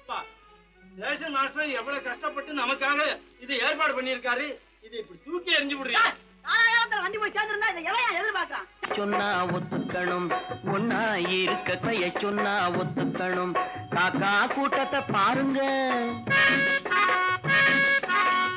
அப்பா, ration master எவ்வளவு கஷ்டப்பட்டு நமக்காக இது ஏற்பாடு பண்ணியிருக்காரு. இது இப்படி தூக்கி எறிஞ்சு விடுறீங்க. வண்டி போய் சேர்ந்திருந்தா இதை எதிர்பார்க்கறான் சொன்னா ஒத்துக்கணும். ஒன்னா இருக்க கைய சொன்னா ஒத்துக்கணும். காக்கா கூட்டத்தை பாருங்க.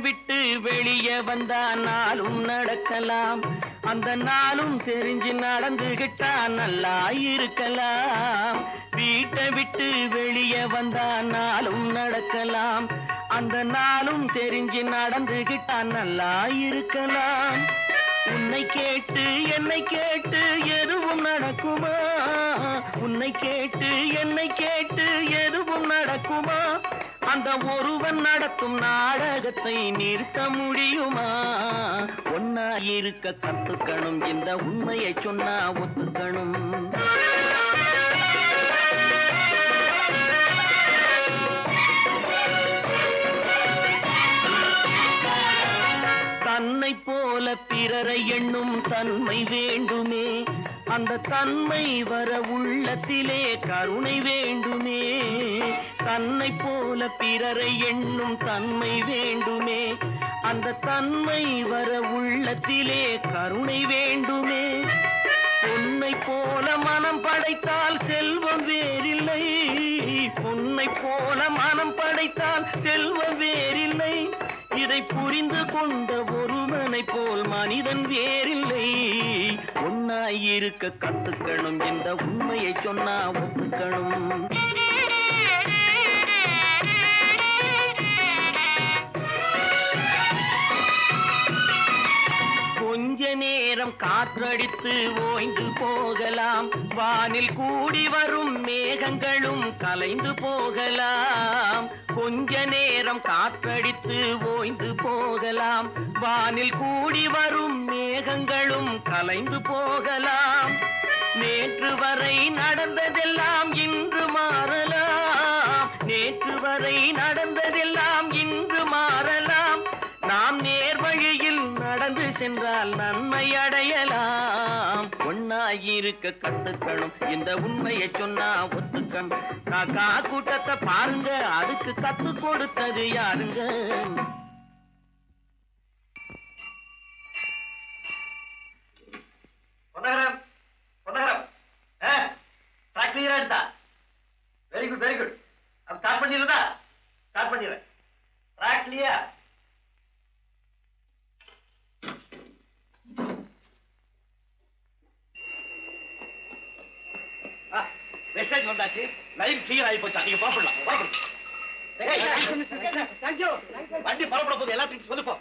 விட்டு வெளியே வந்தா நாளும் நடக்கலாம். அந்த நாளும் தெரிஞ்சு நடந்துகிட்டா நல்லா இருக்கலாம். வீட்டை விட்டு வெளியே வந்தா நாளும் நடக்கலாம். அந்த நாளும் தெரிஞ்சு நடந்துகிட்டா நல்லா இருக்கலாம். உன்னை கேட்டு என்னை கேட்டு எதுவும் நடக்குமா? உன்னை கேட்டு என்னை கேட்டு அந்த ஒருவன் நடத்தும் நாடகத்தை நிறுத்த முடியுமா? ஒன்னா இருக்க கத்துக்கணும் இந்த உண்மையை சொன்னா ஒத்துக்கணும். தன்னை போல பிறரை எண்ணும் தன்மை வேண்டுமே. அந்த தன்மை வர உள்ளத்திலே கருணை வேண்டுமே. தன்னை போல பிறரை எண்ணும் தன்மை வேண்டுமே. அந்த தன்மை வர உள்ளத்திலே கருணை வேண்டுமே. பொன்னை போல மனம் படைத்தால் செல்வம் வேறில்லை. பொன்னை போல மனம் படைத்தால் செல்வம் வேறில்லை. இதை புரிந்து கொண்ட ஒருவனை போல் மனிதன் வேறில்லை. இருக்க கத்துக்கணும். இந்த உண்மையை சொன்னா ஒத்துக்கணும். கொஞ்ச நேரம் காற்றடித்து ஓய்ந்து போகலாம். வானில் கூடி வரும் மேகங்களும் கலைந்து போகலாம். கொஞ்ச நேரம் காற்றடித்து ஓய்ந்து போகலாம். வானில் கூடி வரும் உலகங்களும் கலைந்து போகலாம். நேற்று வரை நடந்ததெல்லாம் இன்று மாறலாம். நேற்று வரை நடந்ததெல்லாம் இன்று மாறலாம். நாம் நேர் வழியில் நடந்து சென்றால் நன்மை அடையலாம். ஒன்னாயிருக்க கத்துக்கணும். இந்த உண்மையை சொன்னா ஒத்துக்கணும். காக்கா கூட்டத்தை பாருங்க. அதுக்கு கத்து கொடுத்தது யாருங்க? எடுத்தா? வெரி குட் வெரி குட் அப்ப ஸ்டார்ட் பண்ணிடுறதா? ஸ்டார்ட் பண்ணிடுறேன். ட்ராக் கிளியர் வெஸ்டேஜ் வந்தாச்சு. லைன் கிளியர் ஆகி போச்சா. நீங்க தேங்க்யூ வண்டி புறப்பட போகுது. எல்லாத்தையும் சொல்லுப்போ.